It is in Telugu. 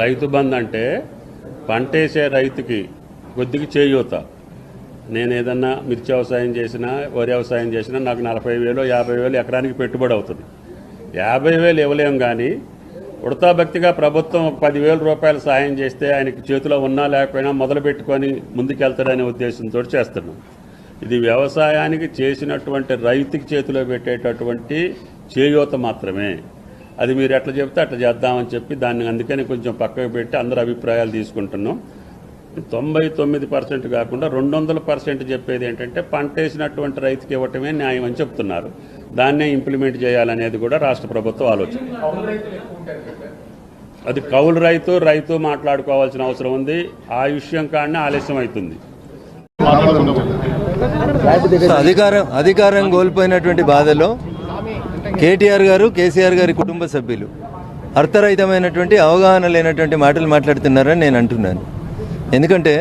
రైతు బంద్ అంటే పంటేసే రైతుకి కొద్దిగా చేయూత. నేను ఏదన్నా మిర్చి వ్యవసాయం చేసినా వరి వ్యవసాయం చేసినా నాకు నలభై వేలు యాభై వేలు ఎకరానికి పెట్టుబడి అవుతుంది. యాభై వేలు ఇవ్వలేం కానీ ఉడతా భక్తిగా ప్రభుత్వం ఒక పదివేల రూపాయలు సాయం చేస్తే ఆయనకి చేతిలో ఉన్నా లేకపోయినా మొదలు పెట్టుకొని ముందుకెళ్తాడనే ఉద్దేశంతో చేస్తున్నాం. ఇది వ్యవసాయానికి చేసినటువంటి రైతుకి చేతిలో పెట్టేటటువంటి చేయూత మాత్రమే. అది మీరు ఎట్లా చెప్తే అట్లా చేద్దామని చెప్పి దాన్ని అందుకని కొంచెం పక్కకు పెట్టి అందరు అభిప్రాయాలు తీసుకుంటున్నాం. తొంభై తొమ్మిది పర్సెంట్ కాకుండా రెండు వందల పర్సెంట్ చెప్పేది ఏంటంటే పంట వేసినటువంటి రైతుకి ఇవ్వటమే న్యాయం అని చెప్తున్నారు. దాన్నే ఇంప్లిమెంట్ చేయాలనేది కూడా రాష్ట్ర ప్రభుత్వం ఆలోచన. అది కౌలు రైతు రైతు మాట్లాడుకోవాల్సిన అవసరం ఉంది. ఆ విషయం కాడనే ఆలస్యం అవుతుంది. అధికారం అధికారం కోల్పోయినటువంటి బాధలో కేటీఆర్ గారు కేసీఆర్ గారి కుటుంబ సభ్యులు. అర్థరహితమైనటువంటి అవగాహన లేనటువంటి మాటలు మాట్లాడుతున్నారని నేను అంటున్నాను. ఎందుకంటే